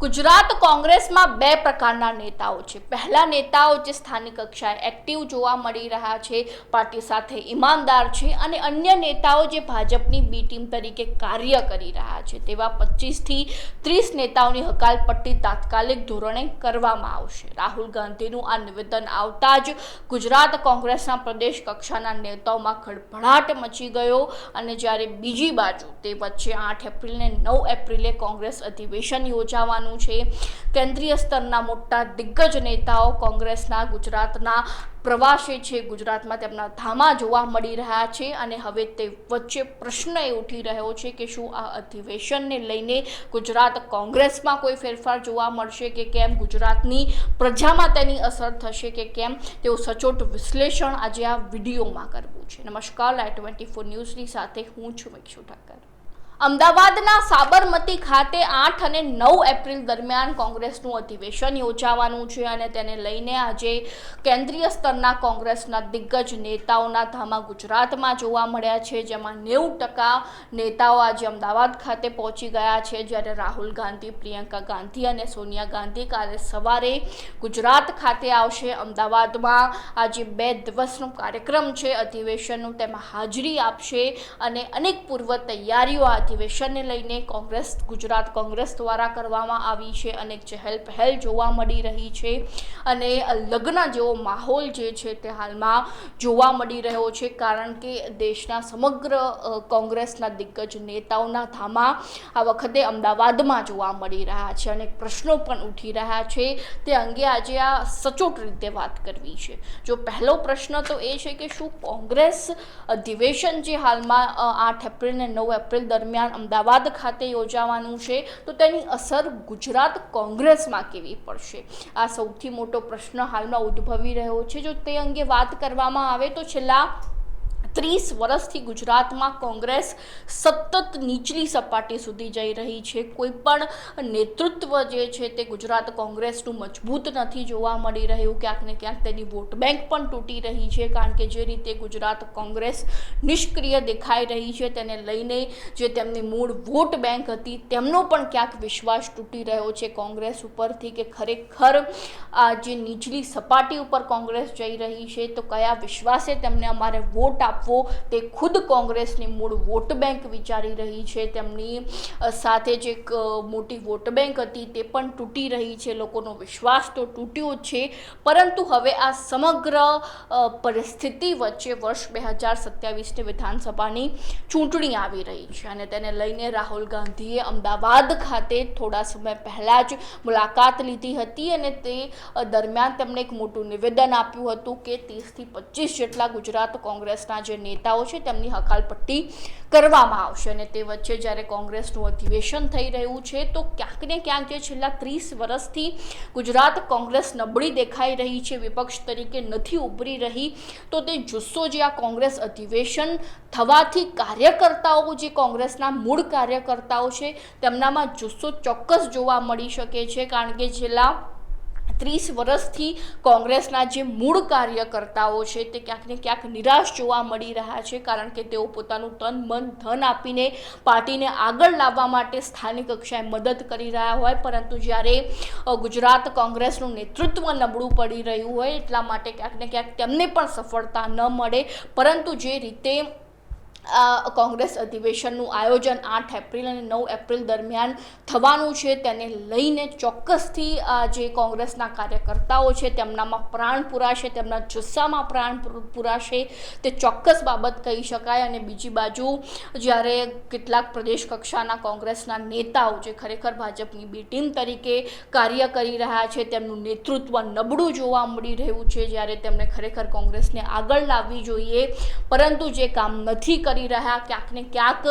ગુજરાત કોંગ્રેસમાં બે પ્રકારના નેતાઓ છે. પહેલા નેતાઓ જે સ્થાનિક કક્ષાએ એક્ટિવ જોવા મળી રહ્યા છે, પાર્ટી સાથે ઈમાનદાર છે અને અન્ય નેતાઓ જે ભાજપની બી ટીમ તરીકે કાર્ય કરી રહ્યા છે, તેવા પચીસથી ત્રીસ નેતાઓની હકાલપટ્ટી તાત્કાલિક ધોરણે કરવામાં આવશે. રાહુલ ગાંધીનું આ નિવેદન આવતા જ ગુજરાત કોંગ્રેસના પ્રદેશ કક્ષાના નેતાઓમાં ખળભળાટ મચી ગયો અને જ્યારે બીજી બાજુ તે વચ્ચે આઠ એપ્રિલને નવ એપ્રિલે કોંગ્રેસ અધિવેશન યોજાવાનું છે. કેન્દ્રીય સ્તરના મોટા દિગ્ગજ નેતાઓ કોંગ્રેસના, ગુજરાતના પ્રવાસે છે. ગુજરાતમાં તેમના ધામા જોવા મળી રહ્યા છે અને હવે તે વચ્ચે પ્રશ્ન એ ઉઠી રહ્યો છે કે શું આ અધિવેશનને લઈને ગુજરાત કોંગ્રેસમાં કોઈ ફેરફાર જોવા મળશે કે કેમ? ગુજરાતની પ્રજામાં તેની અસર થશે કે કેમ? તેવું સચોટ વિશ્લેષણ આજે આ વિડીયોમાં કરવું છે. નમસ્કાર લાઈ ટ્વેન્ટી ફોર ન્યૂઝની સાથે હું છું મિક્ષુ ઠક્કર અમદાવાદના સાબરમતી ખાતે આઠ અને નવ એપ્રિલ દરમિયાન કોંગ્રેસનું અધિવેશન યોજાવાનું છે અને તેને લઈને આજે કેન્દ્રીય સ્તરના કોંગ્રેસના દિગ્ગજ નેતાઓના ધામા ગુજરાતમાં જોવા મળ્યા છે. જેમાં નેવું ટકા નેતાઓ આજે અમદાવાદ ખાતે પહોંચી ગયા છે. જ્યારે રાહુલ ગાંધી, પ્રિયંકા ગાંધી અને સોનિયા ગાંધી કાલે સવારે ગુજરાત ખાતે આવશે. અમદાવાદમાં આજે બે દિવસનો કાર્યક્રમ છે. અધિવેશનનું તેમાં હાજરી આપશે અને અનેક પૂર્વ તૈયારીઓ આ અધિવેશનને લઈને કોંગ્રેસ, ગુજરાત કોંગ્રેસ દ્વારા કરવામાં આવી છે અનેક ચહેલ પહેલ જોવા મળી રહી છે અને લગ્ન જેવો માહોલ જે છે તે હાલમાં જોવા મળી રહ્યો છે કારણ કે દેશના સમગ્ર કોંગ્રેસના દિગ્ગજ નેતાઓના ધામા આ વખતે અમદાવાદમાં જોવા મળી રહ્યા છે અનેક પ્રશ્નો પણ ઉઠી રહ્યા છે તે અંગે આજે આ સચોટ રીતે વાત કરવી છે. જો પહેલો પ્રશ્ન તો એ છે કે શું કોંગ્રેસ અધિવેશન જે હાલમાં આઠ એપ્રિલ ને નવ એપ્રિલ દરમિયાન અમદાવાદ ખાતે યોજાવાનું છે, તો તેની અસર ગુજરાત કોંગ્રેસમાં કેવી પડશે? આ સૌથી મોટો પ્રશ્ન હાલમાં ઉદ્ભવી રહ્યો છે. જો તે અંગે વાત કરવામાં આવે તો છેલ્લા ત્રીસ વર્ષથી ગુજરાતમાં કોંગ્રેસ સતત નીચલી સપાટી સુધી જઈ રહી છે. કોઈ પણ નેતૃત્વ જે છે તે ગુજરાત કોંગ્રેસનું મજબૂત નથી જોવા મળી રહ્યું. ક્યાંક ને ક્યાંક તેની વોટ બેંક પણ તૂટી રહી છે, કારણ કે જે રીતે ગુજરાત કોંગ્રેસ નિષ્ક્રિય દેખાઈ રહી છે તેને લઈને જે તેમની મૂળ વોટ બેંક હતી તેમનો પણ ક્યાંક વિશ્વાસ તૂટી રહ્યો છે. કોંગ્રેસ ઉપરથી કે ખરેખર આ જે નીચલી સપાટી ઉપર કોંગ્રેસ જઈ રહી છે તો કયા વિશ્વાસે તેમને અમારે વોટ આપવો તે ખુદ કોંગ્રેસની મૂળ વોટ બેંક વિચારી રહી છે, તેમની સાથે જે એક મોટી વોટ બેંક હતી, તે પણ તૂટી રહી છે, લોકોનો વિશ્વાસ તો તૂટ્યો જ છે. પરંતુ હવે આ સમગ્ર પરિસ્થિતિ વચ્ચે વર્ષ બે હજાર સત્યાવીસની વિધાનસભાની ચૂંટણી આવી રહી છે અને તેને લઈને રાહુલ ગાંધીએ અમદાવાદ ખાતે થોડા સમય પહેલાં જ મુલાકાત લીધી હતી અને તે દરમિયાન તેમણે એક મોટું નિવેદન આપ્યું હતું કે ત્રીસથી પચીસ જેટલા ગુજરાત કોંગ્રેસના જે નેતાઓ છે તેમની હકાલપટ્ટી કરવામાં આવશે અને તે વચ્ચે જ્યારે કોંગ્રેસનું અધિવેશન થઈ રહ્યું છે, તો ક્યાંક ને ક્યાંક જે છેલ્લા ત્રીસ વર્ષથી ગુજરાત કોંગ્રેસ નબળી દેખાઈ રહી છે, વિપક્ષ તરીકે નથી ઉભરી રહી, તો તે જુસ્સો જે આ કોંગ્રેસ અધિવેશન થવાથી કાર્યકર્તાઓ જે કોંગ્રેસના મૂળ કાર્યકર્તાઓ છે, તેમનામાં જુસ્સો ચોક્કસ જોવા મળી શકે છે, કારણ કે છેલ્લા ત્રીસ વર્ષથી કોંગ્રેસના જે મૂળ કાર્યકર્તાઓ છે તે ક્યાંક ને ક્યાંક નિરાશ જોવા મળી રહ્યા છે, કારણ કે તેઓ પોતાનું તન, મન, ધન આપીને પાર્ટીને આગળ લાવવા માટે સ્થાનિક કક્ષાએ મદદ કરી રહ્યા હોય. પરંતુ જ્યારે ગુજરાત કોંગ્રેસનું નેતૃત્વ નબળું પડી રહ્યું હોય, એટલા માટે ક્યાંક ને ક્યાંક તેમને પણ સફળતા ન મળે. પરંતુ જે રીતે કોંગ્રેસ અધિવેશનનું આયોજન આઠ એપ્રિલ અને નવ એપ્રિલ દરમિયાન થવાનું છે. તેને લઈને ચોક્કસથી આ જે કોંગ્રેસના કાર્યકર્તાઓ છે, તેમનામાં પ્રાણ પુરાશે, તેમના જુસ્સામાં પ્રાણ પુરાશે, તે ચોક્કસ બાબત કહી શકાય. અને બીજી બાજુ, જ્યારે કેટલાક પ્રદેશ કક્ષાના કોંગ્રેસના નેતાઓ જે ખરેખર ભાજપની બી ટીમ તરીકે કાર્ય કરી રહ્યા છે, તેમનું નેતૃત્વ નબળું જોવા મળી રહ્યું છે, જ્યારે તેમણે ખરેખર કોંગ્રેસને આગળ લાવવી જોઈએ. પરંતુ જે કામ નથી કરી રહ્યા, ક્યાંક ને ક્યાંક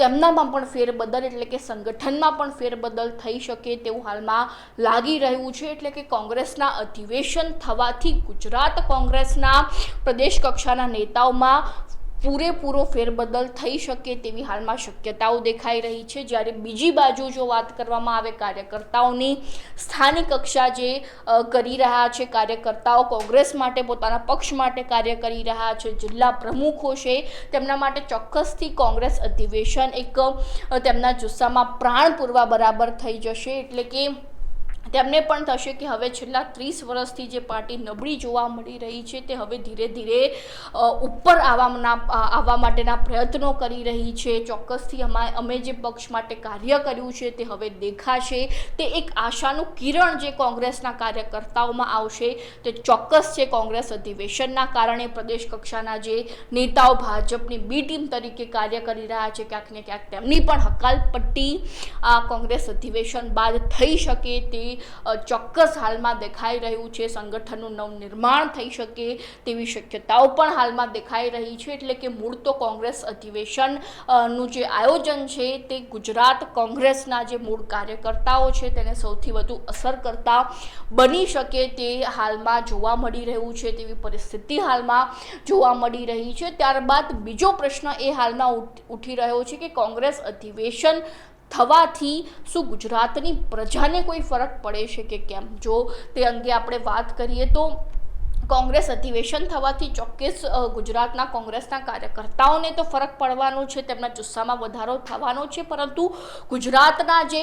તેમનામાં પણ ફેરબદલ એટલે કે સંગઠનમાં પણ ફેરબદલ થઈ શકે તેવું હાલમાં લાગી રહ્યું છે. એટલે કે કોંગ્રેસના અધિવેશન થવાથી ગુજરાત કોંગ્રેસના પ્રદેશ કક્ષાના નેતાઓમાં પૂરેપૂરો ફેરબદલ થઈ શકે તેવી હાલમાં શક્યતાઓ દેખાઈ રહી છે. જ્યારે બીજી બાજુ જો વાત કરવામાં આવે, કાર્યકર્તાઓની સ્થાનિક કક્ષા જે કરી રહ્યા છે, કાર્યકર્તાઓ કોંગ્રેસ માટે પોતાના પક્ષ માટે કાર્ય કરી રહ્યા છે, જિલ્લા પ્રમુખો છે, તેમના માટે ચોક્કસથી કોંગ્રેસ અધિવેશન એક તેમના જુસ્સામાં પ્રાણ પૂરવા બરાબર થઈ જશે. એટલે કે તેમને પણ થશે કે હવે છેલ્લા ત્રીસ વર્ષથી જે પાર્ટી નબળી જોવા મળી રહી છે, તે હવે ધીરે ધીરે ઉપર આવવાના આવવા માટેના પ્રયત્નો કરી રહી છે. ચોક્કસથી અમા, અમે જે પક્ષ માટે કાર્ય કર્યું છે, તે હવે દેખાશે. તે એક આશાનું કિરણ જે કોંગ્રેસના કાર્યકર્તાઓમાં આવશે, તે ચોક્કસ છે કોંગ્રેસ અધિવેશનના કારણે પ્રદેશ કક્ષાના જે નેતાઓ ભાજપની બી ટીમ તરીકે કાર્ય કરી રહ્યા છે, ક્યાંક ને ક્યાંક તેમની પણ હકાલપટ્ટી આ કોંગ્રેસ અધિવેશન બાદ થઈ શકે તે ચોક્કસ હાલમાં દેખાઈ રહ્યું છે. સંગઠનનું નવનિર્માણ થઈ શકે તેવી શક્યતાઓ પણ હાલમાં દેખાઈ રહી છે. એટલે કે મૂળ તો કોંગ્રેસ અધિવેશનનું જે આયોજન છે તે ગુજરાત કોંગ્રેસના જે મૂળ કાર્યકર્તાઓ છે તેને સૌથી વધુ અસર કરતા બની શકે તે હાલમાં જોવા મળી રહ્યું છે. તેવી પરિસ્થિતિ હાલમાં જોવા મળી રહી છે. ત્યારબાદ બીજો પ્રશ્ન એ હાલમાં ઉઠી રહ્યો છે કે કોંગ્રેસ અધિવેશન થવાથી શું ગુજરાતની પ્રજાને કોઈ ફરક પડે છે કે કેમ? જો તે અંગે આપણે વાત કરીએ તો કોંગ્રેસ અધિવેશન થવાથી ચોક્કસ ગુજરાતના કોંગ્રેસના કાર્યકર્તાઓને તો ફરક પડવાનો છે, તેમના જુસ્સામાં વધારો થવાનો છે, પરંતુ ગુજરાતના જે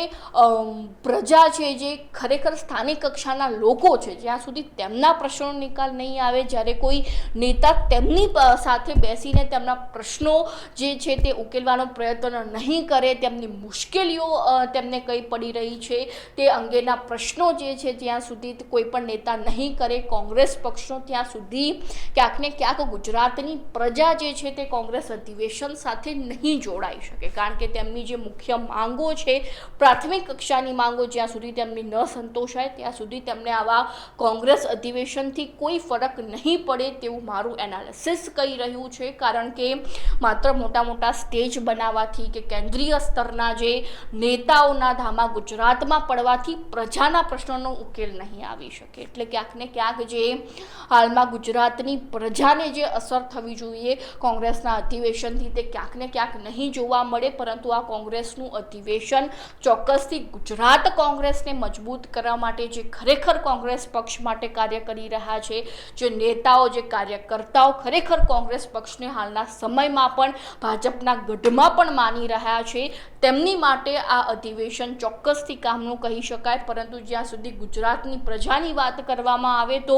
પ્રજા છે, જે ખરેખર સ્થાનિક કક્ષાના લોકો છે, જ્યાં સુધી તેમના પ્રશ્નો નિકાલ નહીં આવે, જ્યારે કોઈ નેતા તેમની સાથે બેસીને તેમના પ્રશ્નો જે છે તે ઉકેલવાનો પ્રયત્ન નહીં કરે, તેમની મુશ્કેલીઓ તેમને કઈ પડી રહી છે, તે અંગેના પ્રશ્નો જે છે જ્યાં સુધી કોઈ પણ નેતા નહીં કરે, કોંગ્રેસ પક્ષનો ત્યાં સુધી ક્યાંક ને ક્યાંક ગુજરાતની પ્રજા જે છે તે કોંગ્રેસ અધિવેશન સાથે નહીં જોડાઈ શકે. કારણ કે તેમની જે મુખ્ય માંગો છે, પ્રાથમિક કક્ષાની માંગો, જ્યાં સુધી તેમની ન સંતોષાય, ત્યાં સુધી તેમને આવા કોંગ્રેસ અધિવેશનથી કોઈ ફરક નહીં પડે તેવું મારું એનાલિસિસ કહી રહ્યું છે. કારણ કે માત્ર મોટા મોટા સ્ટેજ બનાવવાથી કે કેન્દ્રીય સ્તરના જે નેતાઓના ધામા ગુજરાતમાં પડવાથી પ્રજાના પ્રશ્નોનો ઉકેલ નહીં આવી શકે. એટલે ક્યાંક ને ક્યાંક જે હાલમાં ગુજરાતની પ્રજાને જે અસર થવી જોઈએ કોંગ્રેસના અધિવેશનથી તે ક્યાંક ને ક્યાંક નહીં જોવા મળે, પરંતુ આ કોંગ્રેસનું અધિવેશન ચોક્કસથી ગુજરાત કોંગ્રેસને મજબૂત કરવા માટે જે ખરેખર કોંગ્રેસ પક્ષ માટે કાર્ય કરી રહ્યા છે, જે નેતાઓ, જે કાર્યકર્તાઓ ખરેખર કોંગ્રેસ પક્ષને હાલના સમયમાં પણ ભાજપના ગઢમાં પણ માની રહ્યા છે, તેમની માટે આ અધિવેશન ચોક્કસથી કામનું કહી શકાય, પરંતુ જ્યાં સુધી ગુજરાતની પ્રજાની વાત કરવામાં આવે તો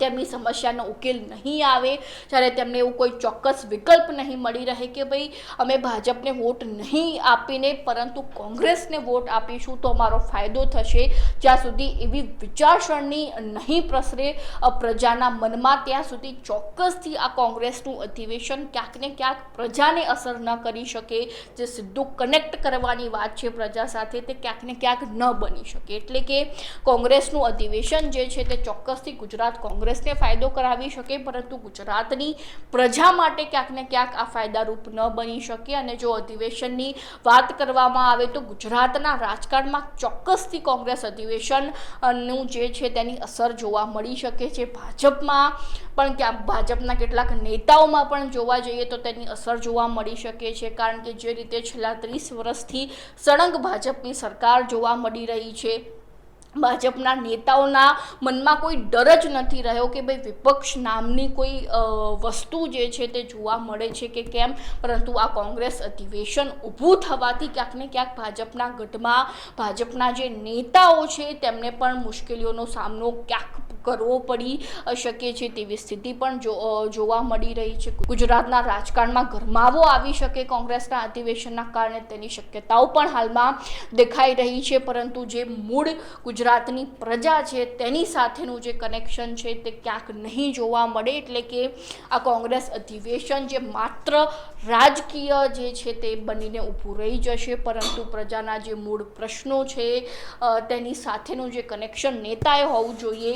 તેમની સમસ્યાનો ઉકેલ નહીં આવે, જ્યારે તેમને એવું કોઈ ચોક્કસ વિકલ્પ નહીં મળી રહે કે ભાઈ અમે ભાજપને વોટ નહીં આપીને, પરંતુ કોંગ્રેસને વોટ આપીશું તો અમારો ફાયદો થશે. જ્યાં સુધી એવી વિચારસરણી નહીં પ્રસરે પ્રજાના મનમાં ત્યાં સુધી ચોક્કસથી આ કોંગ્રેસનું અધિવેશન ક્યાંક ને ક્યાંક પ્રજાને અસર ન કરી શકે. જે સીધું કનેક્ટ કરવાની વાત છે પ્રજા સાથે, તે ક્યાંક ને ક્યાંક ન બની શકે. એટલે કે કોંગ્રેસનું અધિવેશન જે છે તે ચોક્કસથી ગુજરાત કોંગ્રેસને ફાયદો કરાવી શકે, પરંતુ ગુજરાતની પ્રજા માટે ક્યાંક ને ક્યાંક આ ફાયદારૂપ ન બની શકે. અને જો અધિવેશનની વાત કરવામાં આવે તો ગુજરાતના રાજકારણમાં ચોક્કસથી કોંગ્રેસ અધિવેશનનું જે છે તેની અસર જોવા મળી શકે છે. ભાજપમાં પણ ક્યાં ભાજપના કેટલાક નેતાઓમાં પણ જોવા જઈએ તો તેની અસર જોવા મળી શકે છે. કારણ કે જે રીતે છેલ્લા ત્રીસ વર્ષથી સળંગ ભાજપની સરકાર જોવા મળી રહી છે. ભાજપના નેતાઓના મનમાં કોઈ ડર જ નથી રહ્યો કે ભાઈ વિપક્ષ નામની કોઈ વસ્તુ જે છે તે જોવા મળે છે કે કેમ? પરંતુ આ કોંગ્રેસ અધિવેશન ઊભું થવાથી ક્યાંક ને ક્યાંક ભાજપના ગઢમાં ભાજપના જે નેતાઓ છે તેમને પણ મુશ્કેલીઓનો સામનો ક્યાંક કરવો પડી શકે છે તેવી સ્થિતિ પણ જોવા મળી રહી છે. ગુજરાતના રાજકારણમાં ગરમાવો આવી શકે, કોંગ્રેસના અધિવેશનના કારણે તેની શક્યતાઓ પણ હાલમાં દેખાઈ રહી છે, પરંતુ જે મૂળ ગુજરાતની પ્રજા છે, તેની સાથેનું જે કનેક્શન છે, તે ક્યાંક નહીં જોવા મળે, એટલે કે આ કોંગ્રેસ અધિવેશન જે માત્ર રાજકીય જે છે તે બનીને ઊભું રહી જશે, પરંતુ પ્રજાના જે મૂળ પ્રશ્નો છે તેની સાથેનું જે કનેક્શન નેતાએ હોવું જોઈએ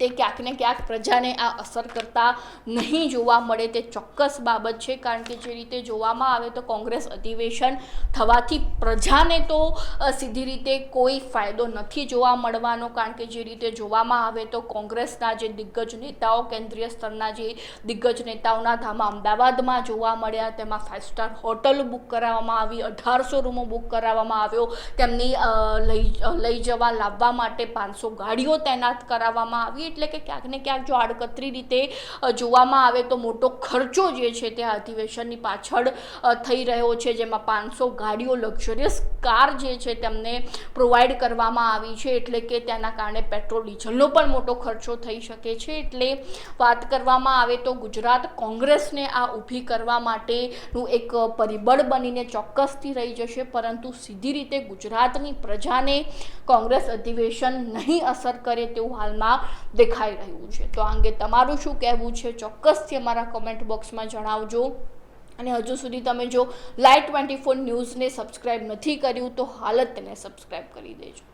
તે ક્યાંક ને ક્યાંક પ્રજાને આ અસર કરતા નહીં જોવા મળે તે ચોક્કસ બાબત છે. કારણ કે જે રીતે જોવામાં આવે તો કોંગ્રેસ અધિવેશન થવાથી પ્રજાને તો સીધી રીતે કોઈ ફાયદો નથી જોવા મળવાનો. કારણ કે જે રીતે જોવામાં આવે તો કોંગ્રેસના જે દિગ્ગજ નેતાઓ, કેન્દ્રીય સ્તરના જે દિગ્ગજ નેતાઓના ધામા અમદાવાદમાં જોવા મળ્યા. તેમાં ફાઇવ સ્ટાર હોટલ બુક કરાવવામાં આવી, અઢારસો રૂમો બુક કરાવવામાં આવ્યો. તેમની લઈ લઈ જવા લાવવા માટે પાંચસો ગાડીઓ તૈનાત કરાવવામાં આવી. એટલે કે ક્યાંક ને ક્યાંક જો આડકતરી રીતે જોવામાં આવે તો મોટો ખર્ચો જે છે તે અધિવેશનની પાછળ થઈ રહ્યો છે. જેમાં પાંચસો ગાડીઓ લક્ઝરિયસ કાર જે છે તેમને પ્રોવાઈડ કરવામાં આવી છે. એટલે કે તેના કારણે પેટ્રોલ, ડીઝલનો પણ મોટો ખર્ચો થઈ શકે છે. એટલે વાત કરવામાં આવે તો ગુજરાત કોંગ્રેસને આ ઊભી કરવા માટેનું એક પરિબળ બનીને ચોક્કસથી રહી જશે. પરંતુ સીધી રીતે ગુજરાતની પ્રજાને કોંગ્રેસ અધિવેશન નહીં અસર કરે તેવું હાલમાં દેખાઈ રહ્યું છે. તો આ અંગે તમારું શું કહેવું છે? ચોક્કસથી અમારા કોમેન્ટ બોક્સમાં જણાવજો. અને હજુ સુધી તમે જો લાઈવ ટ્વેન્ટી ફોર ન્યૂઝને સબસ્ક્રાઈબ નથી કર્યું, તો હાલત તેને સબસ્ક્રાઈબ કરી દેજો.